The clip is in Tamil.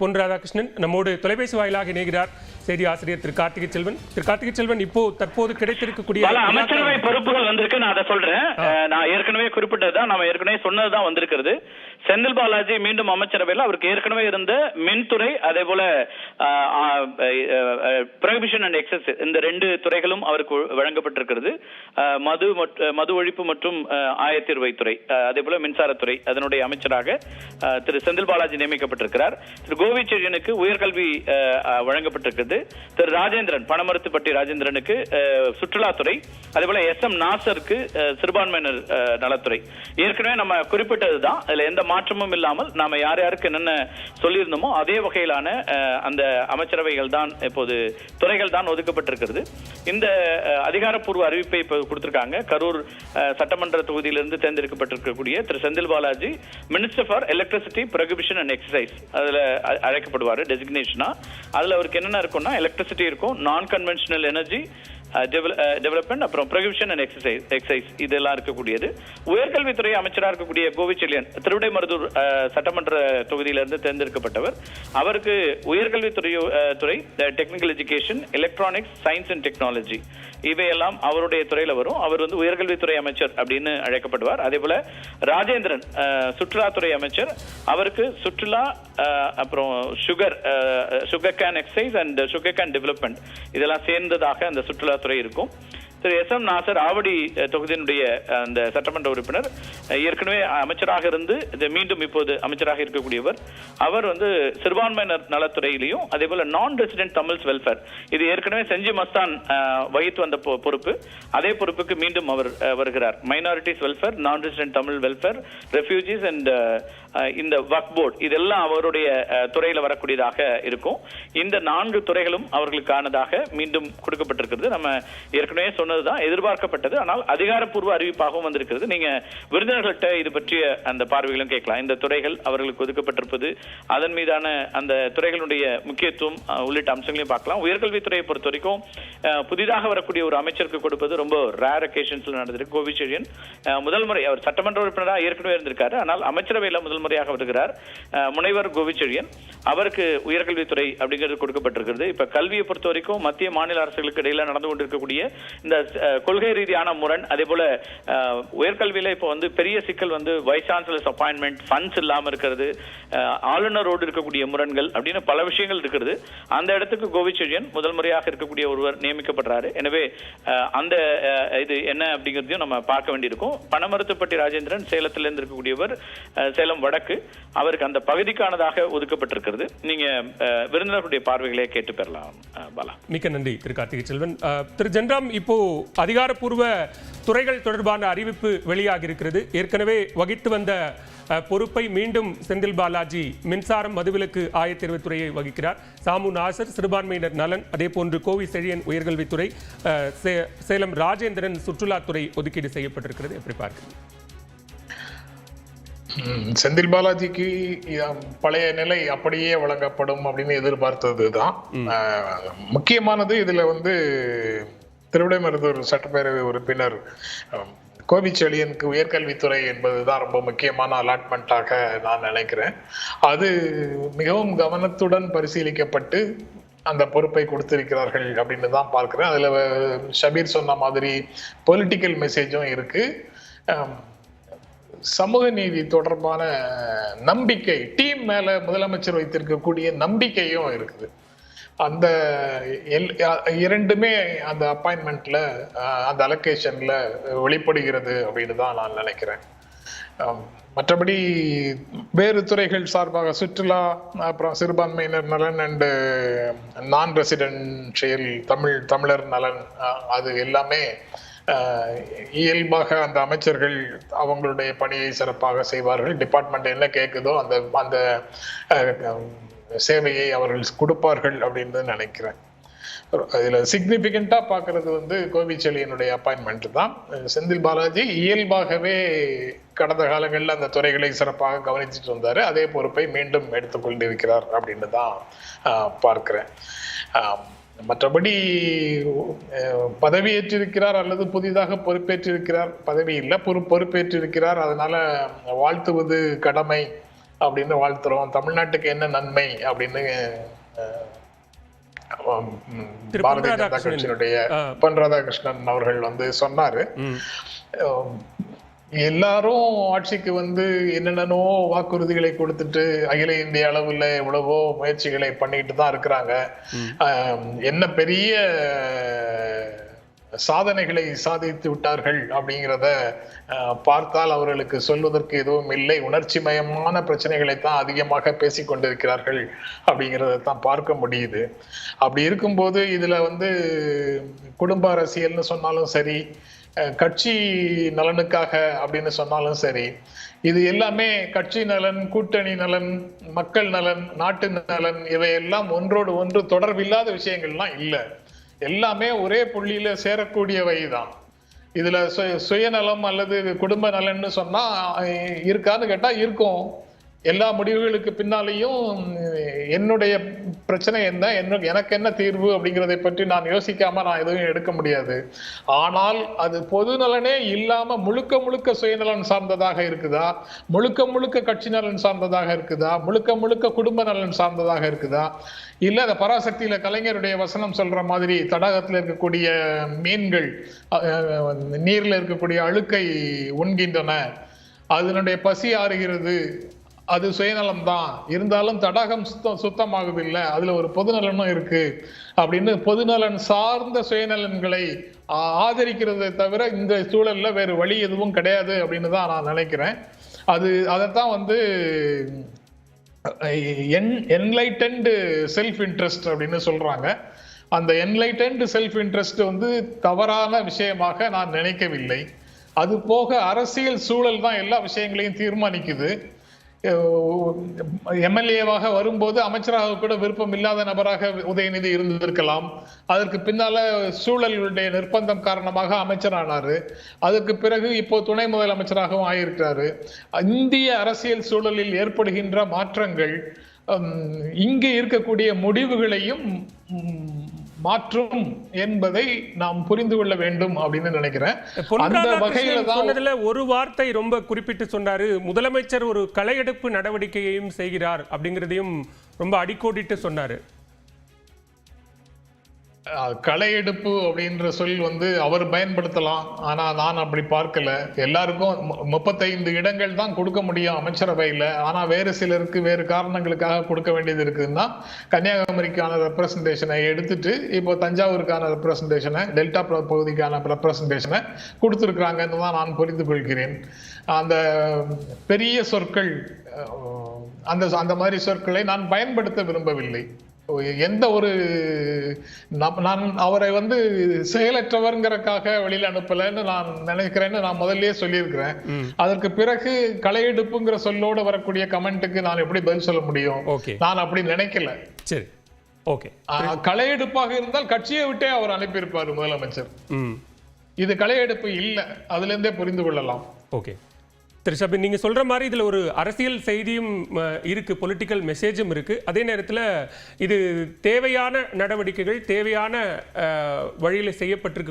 பொன் ராதாகிருஷ்ணன் நம்மோடு தொலைபேசி வாயிலாக இணைகிறார் செய்தி ஆசிரியர் திரு கார்த்திகை செல்வன். திரு கார்த்திகை செல்வன் இப்போ தற்போது கிடைத்திருக்கக்கூடிய பல அமைச்சரவை பொறுப்புகள் வந்திருக்கு நான் அதை சொல்றேன். நான் ஏற்கனவே குறிப்பிட்டதுதான் நம்ம ஏற்கனவே சொன்னதுதான் வந்திருக்கிறது. செந்தில் பாலாஜி மீண்டும் அமைச்சரவையில் அவருக்கு ஏற்கனவே இருந்த மின்துறை அதே போல ப்ரொஹிபிஷன் அண்ட் எக்ஸஸ் இந்த ரெண்டு துறைகளும் அவருக்கு வழங்கப்பட்டிருக்கிறது. மது மது ஒழிப்பு மற்றும் அஹ், ஆயத்தீர்வைத்துறை அதே போல மின்சாரத்துறை அதனுடைய அமைச்சராக திரு செந்தில் பாலாஜி நியமிக்கப்பட்டிருக்கிறார். திரு கோவிச்செழியனுக்கு உயர்கல்வி வழங்கப்பட்டிருக்கிறது. திரு ராஜேந்திரன் பணமருத்துப்பட்டி ராஜேந்திரனுக்கு சுற்றுலாத்துறை அதே போல எஸ் எம் நாசருக்கு சிறுபான்மையினர் நலத்துறை. ஏற்கனவே நம்ம குறிப்பிட்டது தான் அதுல எந்த மாற்றமும் இல்லாமல் நாம யார் யாருக்கு என்னென்ன சொல்லியிருந்தோமோ அதே வகையிலான அந்த அமைச்சரவைகள் தான் இப்போது துறைகள் தான் ஒதுக்கப்பட்டிருக்கிறது. இந்த அதிகாரப்பூர்வ அறிவிப்பை இப்போ கொடுத்திருக்காங்க. கரூர் சட்டமன்ற தொகுதியிலிருந்து தேர்ந்தெடுக்கப்பட்டிருக்கக்கூடிய Thiru Senthil Balaji minister for electricity prohibition and excise அதில் அழைக்கப்படுவார் டெசிக்னேஷனாக அதில் அவருக்கு என்னென்ன இருக்கும்னா எலக்ட்ரிசிட்டி இருக்கும் நான் கன்வென்ஷனல் எனர்ஜி டெவலப்மெண்ட் அப்புறம் ப்ரொகிபிஷன் அண்ட் எக்ஸசைஸ் எக்ஸசைஸ் இதெல்லாம் இருக்கக்கூடியது. உயர்கல்வித்துறை அமைச்சராக இருக்கக்கூடிய கோவிச்செல்லியன் திருவிடை மருதூர் சட்டமன்ற தொகுதியிலிருந்து தேர்ந்தெடுக்கப்பட்டவர். அவருக்கு உயர்கல்வித்துறை துறை technical education electronics science and technology இவையெல்லாம் அவருடைய துறையில வரும். அவர் வந்து உயர்கல்வித்துறை அமைச்சர் அப்படின்னு அழைக்கப்படுவார். அதே போல ராஜேந்திரன் சுற்றுலாத்துறை அமைச்சர். அவருக்கு சுற்றுலா அப்புறம் sugar sugar cane excise and sugar cane development இதெல்லாம் சேர்ந்ததாக அந்த சுற்றுலா சுற்றுலாத்துறை இருக்கும். திரு எஸ் எம் நாசர் ஆவடி தொகுதியினுடைய அந்த சட்டமன்ற உறுப்பினர் ஏற்கனவே அமைச்சராக இருந்து இது மீண்டும் இப்போது அமைச்சராக இருக்கக்கூடியவர். அவர் வந்து சிறுபான்மையினர் நலத்துறையிலையும் அதே போல நான் ரெசிடென்ட் தமிழ்ஸ் வெல்ஃபேர் இது ஏற்கனவே செஞ்சி மஸ்தான் வகித்து வந்த பொ- பொறுப்பு. அதே பொறுப்புக்கு மீண்டும் அவர் வருகிறார். Minorities welfare non resident Tamil welfare refugees and இந்த வக் போர்டு இதெல்லாம் அவருடைய துறையில் துறையில வரக்கூடியதாக இருக்கும். இந்த நான்கு துறைகளும் அவர்களுக்கானதாக மீண்டும் கொடுக்கப்பட்டிருக்கிறது. நம்ம ஏற்கனவே சொன்னதுதான் எதிர்பார்க்கப்பட்டது. ஆனால் அதிகாரப்பூர்வ அறிவிப்பாகவும் வந்திருக்கிறது. நீங்க விருந்தினர்கள்ட்ட இது பற்றிய அந்த பார்வைகளும் கேட்கலாம். இந்த துறைகள் அவர்களுக்கு ஒதுக்கப்பட்டிருப்பது அதன் மீதான அந்த துறைகளுடைய முக்கியத்துவம் உள்ளிட்ட அம்சங்களையும் பார்க்கலாம். உயர்கல்வித்துறையை பொறுத்த வரைக்கும் புதிதாக வரக்கூடிய ஒரு அமைச்சருக்கு கொடுப்பது ரொம்ப ரேர் அக்கேஷன்ஸ்ல நடந்திருக்கு. கோவிச்செழியன் முதல் முறை அவர் சட்டமன்ற உறுப்பினராக ஏற்கனவே இருந்திருக்காரு. ஆனால் அமைச்சரவையில் முதல் முறையாக வருகிறார் முனைவர் கோவிச்செழியன் அவருக்கு உயர்கல்வித்துறை அப்படிங்கிறது கொடுக்கப்பட்டிருக்கிறது. இப்ப கல்வியை பொறுத்த வரைக்கும் மத்திய மாநில அரசுகளுக்கு இடையில நடந்து கொண்டிருக்கக்கூடிய இந்த கொள்கை ரீதியான முரண் அதே போல உயர்கல்வியில இப்போ வந்து பெரிய சிக்கல் வந்து வைஸ் சான்சலர்ஸ் அப்பாயின்மெண்ட் ஃபண்ட்ஸ் இல்லாம இருக்கிறது ஆளுநரோடு இருக்கக்கூடிய முரண்கள் அப்படின்னு பல விஷயங்கள் இருக்கிறது. அந்த இடத்துக்கு கோவிச்செழியன் முதல் முறையாக இருக்கக்கூடிய ஒருவர் நியமிக்கப்படுறாரு. எனவே அந்த இது என்ன அப்படிங்கிறதையும் நம்ம பார்க்க வேண்டியிருக்கும். பணமருத்துப்பட்டி ராஜேந்திரன் சேலத்திலிருந்து இருக்கக்கூடியவர் சேலம் வடக்கு அவருக்கு அந்த பகுதிக்கானதாக ஒதுக்கப்பட்டிருக்கிறது. நீங்க அஹ், விருந்தினர்களுடைய பார்வைகளை கேட்டு பெறலாம் பாலா. மிக்க நன்றி திரு கார்த்திகை செல்வன். திரு ஜென்ராம் இப்போ அதிகாரப்பூர்வ துறைகள் தொடர்பான அறிவிப்பு வெளியாகி இருக்கிறது ஏற்கனவே வகித்து வந்த பொறுப்பை மீண்டும் செந்தில் பாலாஜி மின்சாரம் மதுவிலக்கு ஆயத்தேர்வுத்துறையை வகிக்கிறார். சாமு நாசர் சிறுபான்மையினர் நலன் அதே போன்று கோவி செழியன் உயர்கல்வித்துறை சேலம் ராஜேந்திரன் சுற்றுலாத்துறை ஒதுக்கீடு செய்யப்பட்டிருக்கிறது. எப்படி பார்க்கிறீங்க செந்தில் பாலாஜிக்கு பழைய நிலை அப்படியே வழங்கப்படும் அப்படின்னு எதிர்பார்த்தது தான் முக்கியமானது இதுல வந்து திருவிடைமருதூர் சட்டப்பேரவை உறுப்பினர் அம், கோவிச்செழியனுக்கு உயர்கல்வித்துறை என்பதுதான் ரொம்ப முக்கியமான அலாட்மெண்ட்டாக நான் நினைக்கிறேன். அது மிகவும் கவனத்துடன் பரிசீலிக்கப்பட்டு அந்த பொறுப்பை கொடுத்திருக்கிறார்கள் அப்படின்னு தான் பார்க்கிறேன். அதுல ஷபீர் சொன்ன மாதிரி பொலிட்டிக்கல் மெசேஜும் இருக்கு. அம், சமூக நீதி தொடர்பான நம்பிக்கை டீம் மேல முதலமைச்சர் வைத்திருக்கக்கூடிய நம்பிக்கையும் இருக்குது. அந்த எல்- இரண்டுமே அந்த அப்பாயின்மெண்ட்ல அந்த அலோகேஷன்ல வெளிப்படுகிறது அப்படின்னு தான் நான் நினைக்கிறேன். மற்றபடி வேறு துறைகள் சார்பாக சுற்றுலா அப்புறம் சிறுபான்மையினர் நலன் அண்டு நான் ரெசிடென்ஷியல் தமிழ் தமிழர் நலன் அது எல்லாமே இயல்பாக அந்த அமைச்சர்கள் அவங்களுடைய பணியை சிறப்பாக செய்வார்கள். டிபார்ட்மெண்ட் என்ன கேட்குதோ அந்த அந்த சேவையை அவர்கள் கொடுப்பார்கள் அப்படின்னு நினைக்கிறேன். அதில் சிக்னிஃபிகண்ட்டாக பார்க்குறது வந்து கோவிச்செழியனுடைய அப்பாயின்மெண்ட் தான். செந்தில் பாலாஜி இயல்பாகவே கடந்த காலங்களில் அந்த துறைகளை சிறப்பாக கவனிச்சுட்டு வந்தார் அதே பொறுப்பை மீண்டும் எடுத்துக்கொண்டிருக்கிறார் அப்படின்னு தான் பார்க்குறேன். மற்றபடி பதவியேற்றிருக்கிறார் அல்லது புதிதாக பொறுப்பேற்றிருக்கிறார். பதவி இல்லை பொறு பொறுப்பேற்றிருக்கிறார். அதனால வாழ்த்துவது கடமை அப்படின்னு வாழ்த்துறோம். தமிழ்நாட்டுக்கு என்ன நன்மை அப்படின்னு பாரதிய ஜனதா. கட்சியினுடைய. பொன் ராதாகிருஷ்ணன் அவர்கள் வந்து சொன்னாரு. எல்லாரும் ஆட்சிக்கு வந்து என்னென்னவோ வாக்குறுதிகளை கொடுத்துட்டு அகில இந்திய அளவுல எவ்வளவோ முயற்சிகளை பண்ணிட்டு தான் இருக்கிறாங்க. என்ன பெரிய சாதனைகளை சாதித்து விட்டார்கள் அப்படிங்கிறத பார்த்தால் அவர்களுக்கு சொல்வதற்கு எதுவும் இல்லை. உணர்ச்சி மயமான பிரச்சனைகளை தான் அதிகமாக பேசிக் கொண்டிருக்கிறார்கள் அப்படிங்கிறத தான் பார்க்க முடியுது. அப்படி இருக்கும்போது இதுல வந்து குடும்ப அரசியல்னு சொன்னாலும் சரி கட்சி நலனுக்காக அப்படின்னு சொன்னாலும் சரி இது எல்லாமே கட்சி நலன் கூட்டணி நலன் மக்கள் நலன் நாட்டு நலன் இவையெல்லாம் ஒன்றோடு ஒன்று தொடர்பில்லாத விஷயங்கள்லாம் இல்லை. எல்லாமே ஒரே புள்ளியில சேரக்கூடியவை தான் இதுல சுயநலம் அல்லது குடும்ப நலன்னு சொன்னா இருக்கான்னு கேட்டா இருக்கும். எல்லா முடிவுகளுக்கு பின்னாலேயும் என்னுடைய பிரச்சனை என்ன என்ன எனக்கு என்ன தீர்வு அப்படிங்கிறதை பற்றி நான் யோசிக்காம நான் எதுவும் எடுக்க முடியாது. ஆனால் அது பொது நலனே இல்லாம முழுக்க முழுக்க சுயநலன் சார்ந்ததாக இருக்குதா? முழுக்க முழுக்க கட்சி நலன் சார்ந்ததாக இருக்குதா? முழுக்க முழுக்க குடும்ப நலன் சார்ந்ததாக இருக்குதா? இல்ல அந்த பராசக்தியில கலைஞருடைய வசனம் சொல்ற மாதிரி தடாகத்தில் இருக்கக்கூடிய மீன்கள் நீரில் நீர்ல இருக்கக்கூடிய அழுக்கை உண்கின்றன. அதனுடைய பசி ஆறுகிறது. அது சுயநலம் தான் இருந்தாலும் தடாகம் சுத்தம் சுத்தமாகவில்லை. அதுல ஒரு பொதுநலனும் இருக்கு. அப்படின்னு பொதுநலன் சார்ந்த சுயநலன்களை ஆதரிக்கிறதை தவிர இந்த சூழல்ல வேறு வழி எதுவும் கிடையாது அப்படின்னு தான் நான் நினைக்கிறேன். அது அதைத்தான் வந்து என்லைட்டன்டு செல்ஃப் இன்ட்ரெஸ்ட் அப்படின்னு சொல்றாங்க. அந்த என்லைட்டன்டு செல்ஃப் இன்ட்ரெஸ்ட் வந்து தவறான விஷயமாக நான் நினைக்கவில்லை. அது போக அரசியல் சூழல் தான் எல்லா விஷயங்களையும் தீர்மானிக்குது. எம்எல்ஏவாக வரும்போது அமைச்சராக கூட விருப்பம் இல்லாத நபராக உதயநிதி இருந்திருக்கலாம். அதற்கு பின்னால சூழலுடைய நிர்பந்தம் காரணமாக அமைச்சரானாரு. அதற்கு பிறகு இப்போ துணை முதலமைச்சராகவும் ஆயிருக்கிறாரு. இந்திய அரசியல் சூழலில் ஏற்படுகின்ற மாற்றங்கள் இங்கே இருக்கக்கூடிய முடிவுகளையும் மாற்றும் என்பதை நாம் புரிந்து கொள்ள வேண்டும் அப்படின்னு நினைக்கிறேன். ஒரு வார்த்தை ரொம்ப குறிப்பிட்டு சொன்னாரு. முதலமைச்சர் ஒரு களையெடுப்பு நடவடிக்கையையும் செய்கிறார் அப்படிங்கிறதையும் ரொம்ப அடிக்கோடிட்டு சொன்னாரு. களை எடுப்பு அப்படின்ற சொல் வந்து அவர் பயன்படுத்தலாம். ஆனா நான் அப்படி பார்க்கல. எல்லாருக்கும் முப்பத்தைந்து இடங்கள் தான் கொடுக்க முடியும் அமைச்சரவையில. ஆனா வேறு சிலருக்கு வேறு காரணங்களுக்காக கொடுக்க வேண்டியது இருக்குதுன்னா கன்னியாகுமரிக்கான ரெப்ரசன்டேஷனை எடுத்துட்டு இப்போ தஞ்சாவூருக்கான ரெப்ரசன்டேஷனை டெல்டா பகுதிக்கான ரெப்ரசன்டேஷனை கொடுத்துருக்குறாங்கன்னு தான் நான் புரிந்து கொள்கிறேன். அந்த பெரிய சொற்கள் அந்த அந்த மாதிரி சொற்களை நான் பயன்படுத்த விரும்பவில்லை. எந்த ஒரு நான் அவரை வந்து செயலற்றவர்ங்கிறக்காக வெளியில அனுப்பலைன்னு நான் நினைக்கிறேன்னு நான் முதல்லயே சொல்லியிருக்கிறேன். அதற்கு பிறகு களையெடுப்புங்கிற சொல்லோட வரக்கூடிய கமெண்ட்டுக்கு நான் எப்படி பதில் சொல்ல முடியும்? நான் அப்படி நினைக்கல. சரி. ஓகே. ஆஹ், களையெடுப்பாக இருந்தால் கட்சியை விட்டே அவர் அனுப்பியிருப்பார் முதலமைச்சர். இது களையெடுப்பு இல்ல. அதுல இருந்தே புரிந்து கொள்ளலாம். ஓகே. திருஷபி நீங்கள் சொல்கிற மாதிரி இதில் ஒரு அரசியல் செய்தியும் இருக்குது பொலிட்டிக்கல் மெசேஜும் இருக்குது அதே நேரத்தில் இது தேவையான நடவடிக்கைகள் தேவையான வழியில் வழியில செய்யப்பட்டிருக்க